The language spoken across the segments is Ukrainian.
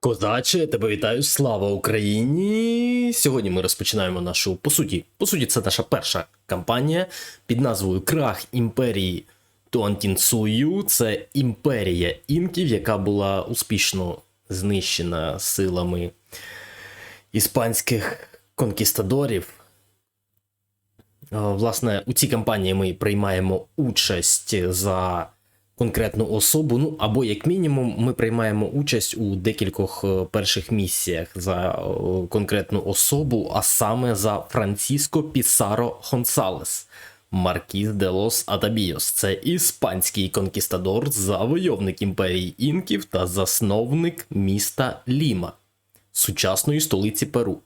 Козаче, тебе вітаю, слава Україні! Сьогодні ми розпочинаємо нашу, по суті, по суті, це наша перша кампанія під назвою Крах імперії Туантінцую. Це імперія інків, яка була успішно знищена силами іспанських конкістадорів. Е, Власне, у цій кампанії ми приймаємо участь за конкретну особу. Ну або як мінімум, ми приймаємо участь у декількох е, перших місіях за е, конкретну особу, а саме за Франциско Пісаро Хонсалес. Маркіз де лос Атабіос. Це іспанський конкістадор, завойовник імперії інків та засновник міста Ліма, сучасної столиці Перу.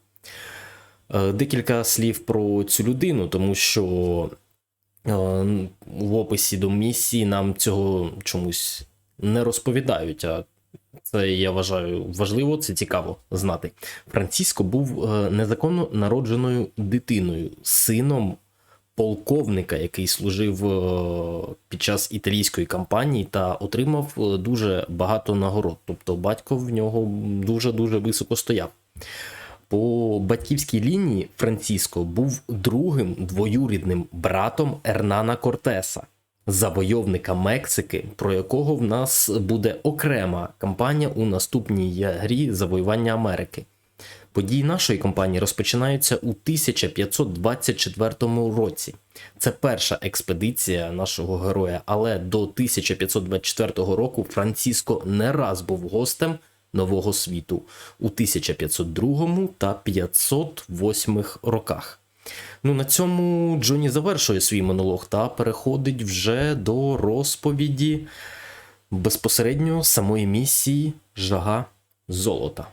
Е, Декілька слів про цю людину, тому що в описі до місії нам цього чомусь не розповідають. А це я вважаю важливо, це цікаво знати. Франциско був е, незаконно народженою дитиною, сином полковника, який служив е, під час італійської кампанії та отримав е, дуже багато нагород. Тобто батько в нього дуже дуже високо стояв. По батьківській лінії Франциско був другим двоюрідним братом Ернана Кортеса, завойовника Мексики, про якого в нас буде окрема кампанія у наступній грі завоювання Америки. Події нашої кампанії розпочинаються у 1524 році. Це перша експедиція нашого героя, але до 1524 року Франциско не раз був гостем Нового світу у 1502 та 508 роках. Ну, на цьому Джоні завершує свій монолог та переходить вже до розповіді безпосередньо самої місії Жага Золота.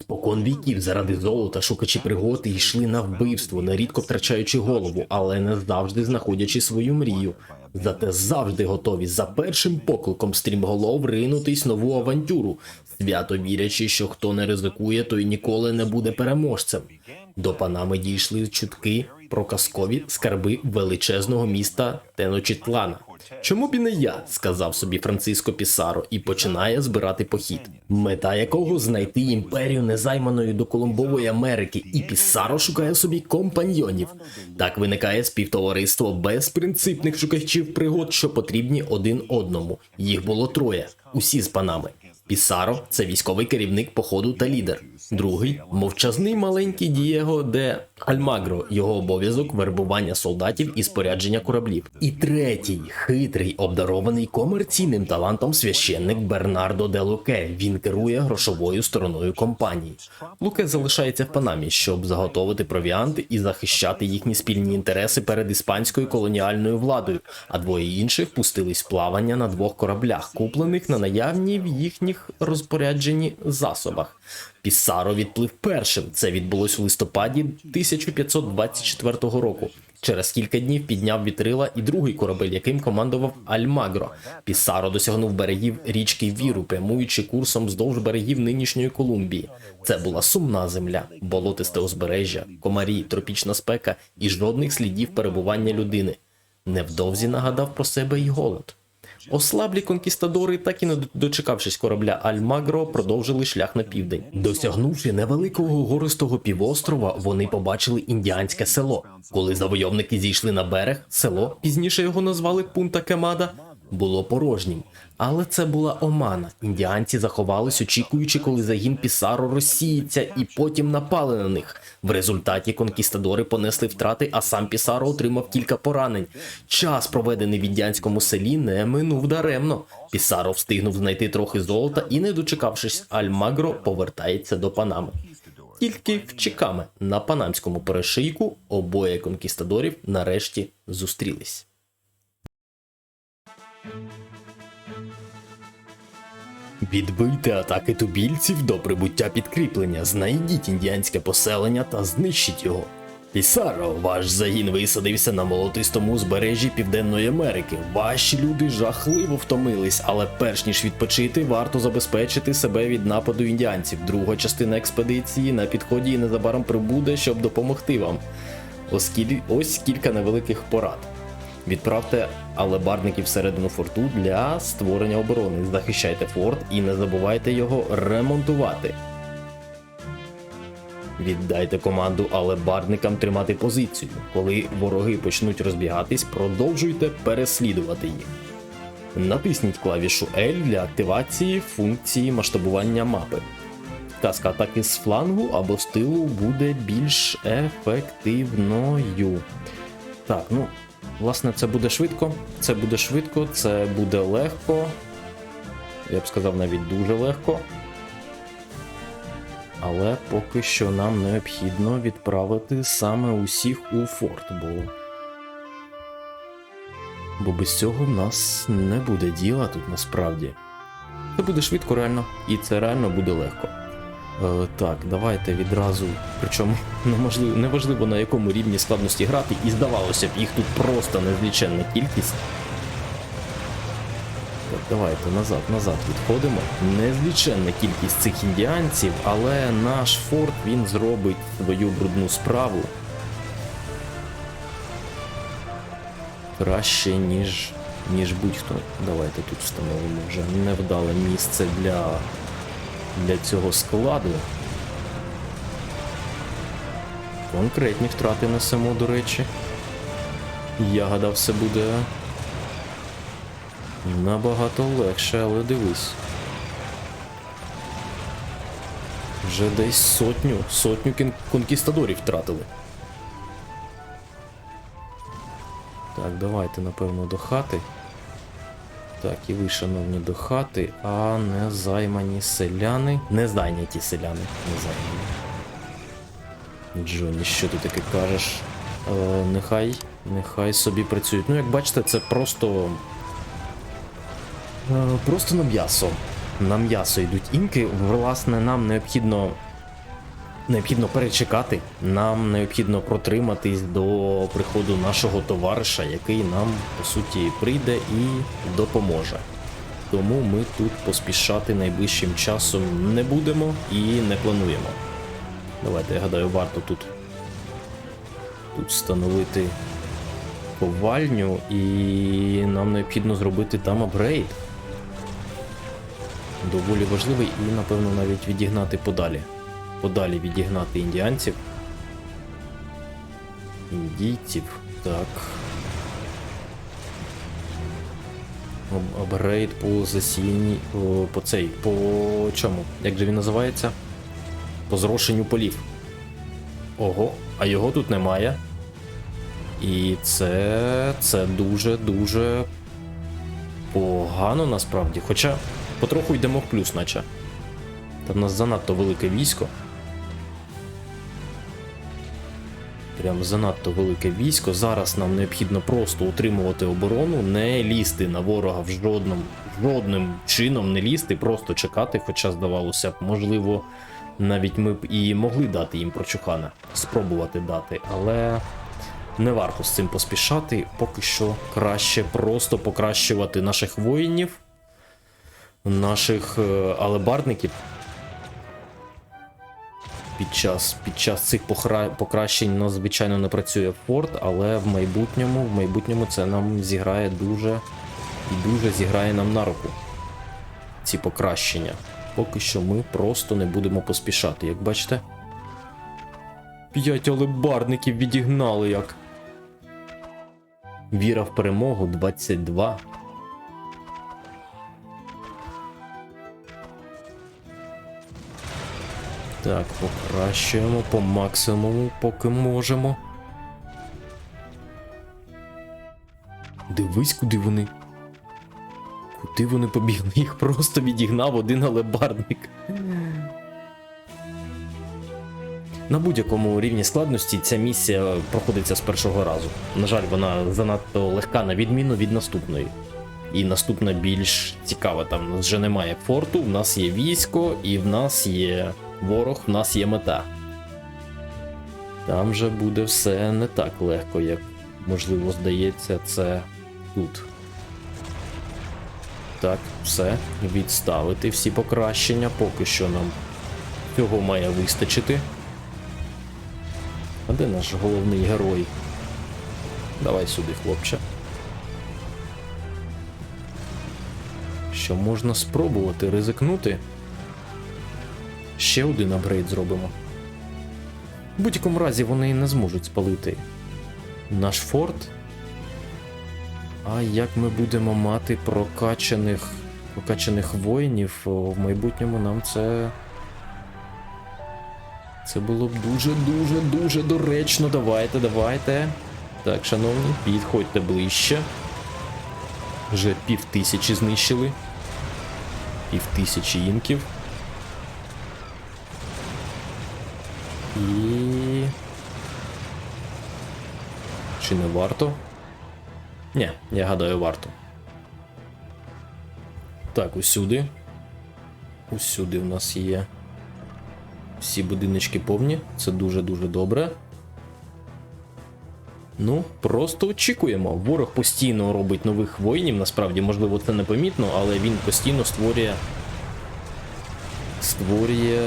Спокон віків заради золота шукачі пригоди йшли на вбивство, нерідко втрачаючи голову, але не завжди знаходячи свою мрію. Зате завжди готові за першим покликом стрімголов ринутись нову авантюру, свято вірячи, що хто не ризикує, той ніколи не буде переможцем. До панами дійшли чутки про казкові скарби величезного міста Теночітлана. Чому б і не я, сказав собі Франциско Пісаро, і починає збирати похід, мета якого знайти імперію незайманої до Колумбової Америки, і Пісаро шукає собі компаньйонів. Так виникає співтовариство безпринципних шукачів пригод, що потрібні один одному. Їх було троє, усі з панами. Пісаро це військовий керівник походу та лідер. Другий мовчазний маленький Дієго де Альмагро, його обов'язок вербування солдатів і спорядження кораблів. І третій хитрий, обдарований комерційним талантом священник Бернардо де Луке. Він керує грошовою стороною компанії. Луке залишається в Панамі, щоб заготовити провіанти і захищати їхні спільні інтереси перед іспанською колоніальною владою. А двоє інших пустились в плавання на двох кораблях, куплених на наявні в їхніх розпорядженні засобах. Пісаро відплив першим. Це відбулось у листопаді 1524 року. Через кілька днів підняв вітрила і другий корабель, яким командував Альмагро. Пісаро досягнув берегів річки Віру, прямуючи курсом вздовж берегів нинішньої Колумбії. Це була сумна земля, болотисте узбережжя, комарі, тропічна спека і жодних слідів перебування людини. Невдовзі нагадав про себе й голод. Ослаблі конкістадори, так і не дочекавшись корабля Альмагро, продовжили шлях на південь. Досягнувши невеликого гористого півострова, вони побачили індіанське село. Коли завойовники зійшли на берег, село пізніше його назвали Пунта Кемада. Було порожнім, але це була омана. Індіанці заховались, очікуючи, коли загін Пісаро розсіється, і потім напали на них. В результаті конкістадори понесли втрати, а сам Пісаро отримав кілька поранень. Час, проведений в індіанському селі, не минув даремно. Пісаро встигнув знайти трохи золота і, не дочекавшись, Альмагро повертається до Панами. Тільки в на панамському перешийку обоє конкістадорів нарешті зустрілись. Відбийте атаки тубільців до прибуття підкріплення, знайдіть індіанське поселення та знищіть його. Пісаро, ваш загін висадився на молотистому узбережжі Південної Америки. Ваші люди жахливо втомились, але перш ніж відпочити, варто забезпечити себе від нападу індіанців. Друга частина експедиції на підході і незабаром прибуде, щоб допомогти вам. Оскіль... Ось кілька невеликих порад. Відправте алебарників всередину форту для створення оборони. Захищайте форт і не забувайте його ремонтувати. Віддайте команду алебардникам тримати позицію. Коли вороги почнуть розбігатись, продовжуйте переслідувати їх. Натисніть клавішу L для активації функції масштабування мапи. Казка атаки з флангу або з тилу буде більш ефективною. Так, ну, власне, це буде швидко. Це буде швидко, це буде легко. Я б сказав, навіть дуже легко. Але поки що нам необхідно відправити саме усіх у форт, бо. Бо без цього в нас не буде діла тут насправді. Це буде швидко реально, і це реально буде легко. Е, так, давайте відразу. Причому неможливо, неважливо на якому рівні складності грати, і здавалося б, їх тут просто незліченна кількість. Так, давайте назад, назад відходимо. Незліченна кількість цих індіанців, але наш форт він зробить свою брудну справу. Краще, ніж, ніж будь-хто. Давайте тут встановимо вже невдале місце для, для цього складу. Конкретні втрати несемо, до речі. Я гадав, все буде набагато легше, але дивись. Вже десь сотню, сотню конкістадорів втратили. Так, давайте, напевно, до хати. Так, і ви, шановні, до хати, а не займані селяни. Не зайняті селяни. Не зайняті. Джоні, що ти таке кажеш? Е, нехай, нехай собі працюють. Ну, як бачите, це просто. Е, просто на м'ясо. На м'ясо йдуть інки. Власне, нам необхідно. Необхідно перечекати, нам необхідно протриматись до приходу нашого товариша, який нам по суті прийде і допоможе. Тому ми тут поспішати найближчим часом не будемо і не плануємо. Давайте, я гадаю, варто тут, тут встановити ковальню, і нам необхідно зробити там апгрейд. Доволі важливий і, напевно, навіть відігнати подалі. Подалі відігнати індіанців. Індійців. Так. Апгрейд по засінні. По цей. По чому? Як же він називається? По зрошенню полів. Ого, а його тут немає. І це. це дуже-дуже погано насправді. Хоча потроху йдемо в плюс, наче. Та в нас занадто велике військо. Прям занадто велике військо. Зараз нам необхідно просто утримувати оборону, не лізти на ворога в жодному, жодним чином не лізти, просто чекати. Хоча, здавалося б, можливо, навіть ми б і могли дати їм прочухана, спробувати дати, але не варто з цим поспішати. Поки що краще просто покращувати наших воїнів, наших е, алебардників. Під час, під час цих покращень у нас, звичайно, не працює форт, але в майбутньому, в майбутньому це нам зіграє дуже і дуже зіграє нам на руку. Ці покращення. Поки що ми просто не будемо поспішати, як бачите. П'ять алебарників відігнали як. Віра в перемогу 22. Так, покращуємо по максимуму, поки можемо. Дивись, куди вони. Куди вони побігли? Їх просто відігнав один алебарник. На будь-якому рівні складності ця місія проходиться з першого разу. На жаль, вона занадто легка на відміну від наступної. І наступна більш цікава. Там вже немає форту, в нас є військо, і в нас є ворог в нас є мета. Там же буде все не так легко, як, можливо, здається, це тут. Так, все, відставити всі покращення, поки що нам цього має вистачити. А де наш головний герой? Давай сюди, хлопче. Що можна спробувати ризикнути? Ще один апгрейд зробимо. В будь-якому разі вони не зможуть спалити наш форт. А як ми будемо мати прокачаних, прокачаних воїнів в майбутньому нам це. Це було б дуже-дуже дуже доречно. Давайте, давайте. Так, шановні, підходьте ближче. Вже пів тисячі знищили. Пів тисячі інків. Чи не варто? Ні, я гадаю, варто. Так, усюди. Усюди в нас є. Всі будиночки повні. Це дуже-дуже добре. Ну, просто очікуємо. Ворог постійно робить нових воїнів. Насправді, можливо, це непомітно, але він постійно створює. Створює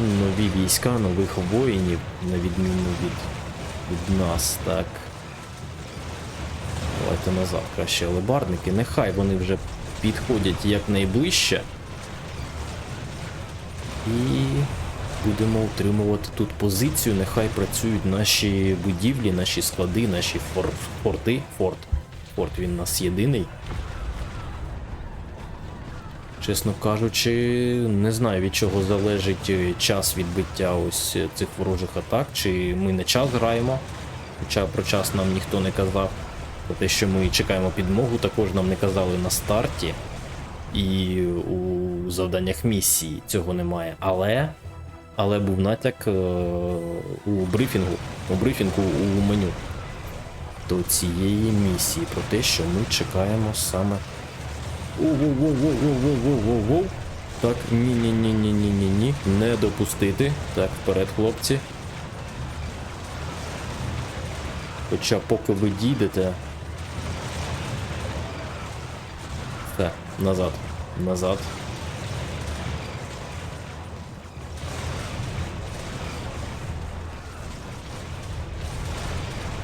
нові війська, нових воїнів, на відміну від, від нас, так. Давайте назад краще алебарники. Нехай вони вже підходять якнайближче. І будемо утримувати тут позицію. Нехай працюють наші будівлі, наші склади, наші фор... форти. Форт. Форт він у нас єдиний. Чесно кажучи, не знаю від чого залежить е, час відбиття ось е, цих ворожих атак, чи ми не час граємо. Хоча про час нам ніхто не казав. Про те, що ми чекаємо підмогу, також нам не казали на старті. І у завданнях місії цього немає. Але. Але був натяк е, у брифінгу, у брифінгу у меню до цієї місії про те, що ми чекаємо саме. Воу-воу-воу-воу-воу-воу-воу-воу. Так, ні-ні-ні-ні-ні-ні-ні. Не допустити. Так, вперед, хлопці. Хоча поки ви дійдете. Все, назад. Назад.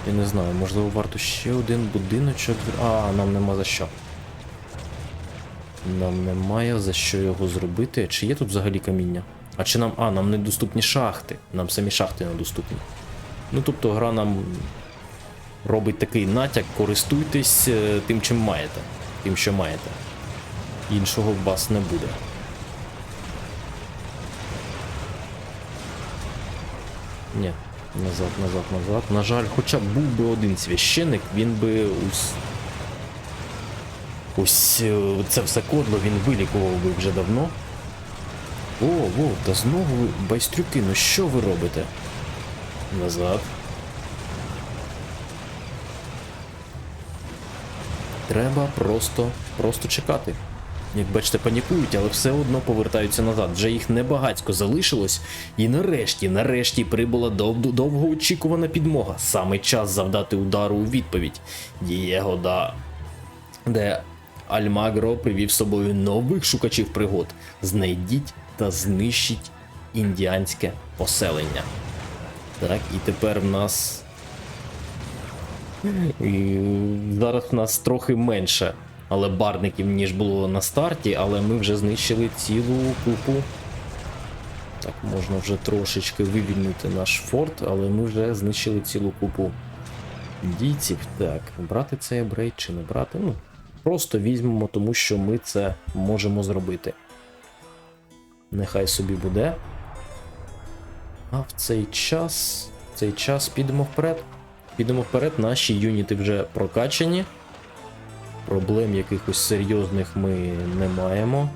Я не знаю, можливо, варто ще один будиночок. А, нам нема за що. Нам немає за що його зробити. Чи є тут взагалі каміння? А чи нам. А, нам недоступні шахти. Нам самі шахти недоступні. Ну тобто гра нам робить такий натяк, користуйтесь е, тим, чим маєте. Тим, що маєте. Іншого в вас не буде. Ні, назад, назад, назад. На жаль, хоча б був би один священик, він би ось. Ось е, це все кодло він вилікував би вже давно. О, во, та знову ви, байстрюки, ну що ви робите? Назад. Треба просто, просто чекати. Як бачите, панікують, але все одно повертаються назад. Вже їх небагацько залишилось. І нарешті, нарешті прибула дов- довгоочікувана підмога. Саме час завдати удару у відповідь. Дієго да. Де Альмагро привів з собою нових шукачів пригод. Знайдіть та знищіть індіанське поселення. Так, і тепер в нас. І зараз в нас трохи менше але барників, ніж було на старті, але ми вже знищили цілу купу. Так, можна вже трошечки вивільнити наш форт, але ми вже знищили цілу купу дійців. Так, брати цей апгрейд чи не брати? Ну, просто візьмемо, тому що ми це можемо зробити. Нехай собі буде. А в цей час. В цей час підемо вперед. Підемо вперед, наші юніти вже прокачані. Проблем якихось серйозних ми не маємо.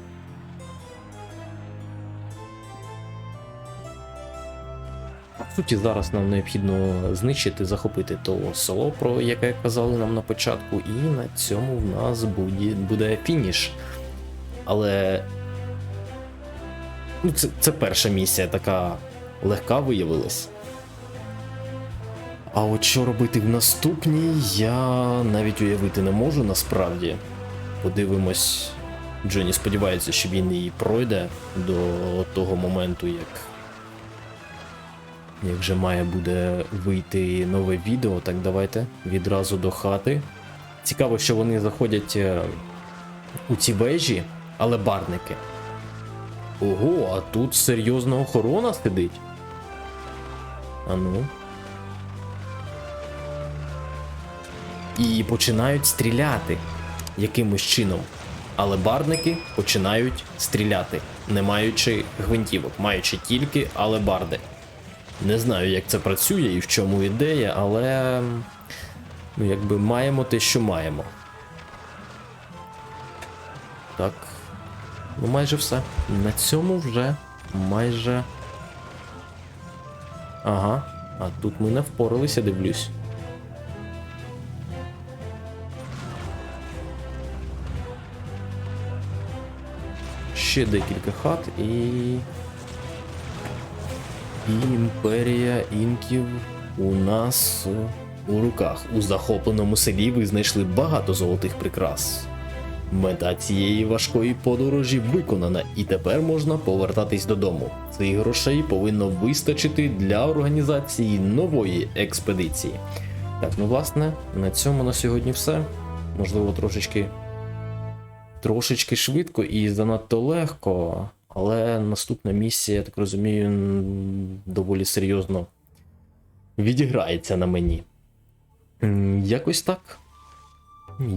В суті, зараз нам необхідно знищити, захопити то село, про яке казали нам на початку, і на цьому в нас буде, буде фініш. Але ну, це, це перша місія така легка виявилась. А от що робити в наступній, я навіть уявити не можу насправді. Подивимось. Джоні сподівається, що він і пройде до того моменту, як. Як вже має буде вийти нове відео, так давайте відразу до хати. Цікаво, що вони заходять е, у ці вежі, алебарники. Ого, а тут серйозна охорона сидить. А І починають стріляти якимось чином. Але барники починають стріляти, не маючи гвинтівок, маючи тільки алебарди. Не знаю, як це працює і в чому ідея, але ну, якби маємо те, що маємо. Так. Ну, майже все. На цьому вже майже. Ага. А тут ми не впоралися, дивлюсь. Ще декілька хат і. І імперія інків у нас у руках. У захопленому селі ви знайшли багато золотих прикрас. Мета цієї важкої подорожі виконана, і тепер можна повертатись додому. Цих грошей повинно вистачити для організації нової експедиції. Так, ну власне, на цьому на сьогодні все. Можливо, трошечки трошечки швидко і занадто легко, але наступна місія, я так розумію, доволі серйозно відіграється на мені. Якось так.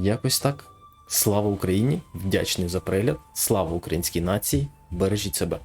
Якось так. Слава Україні! Вдячний за перегляд. Слава українській нації! Бережіть себе!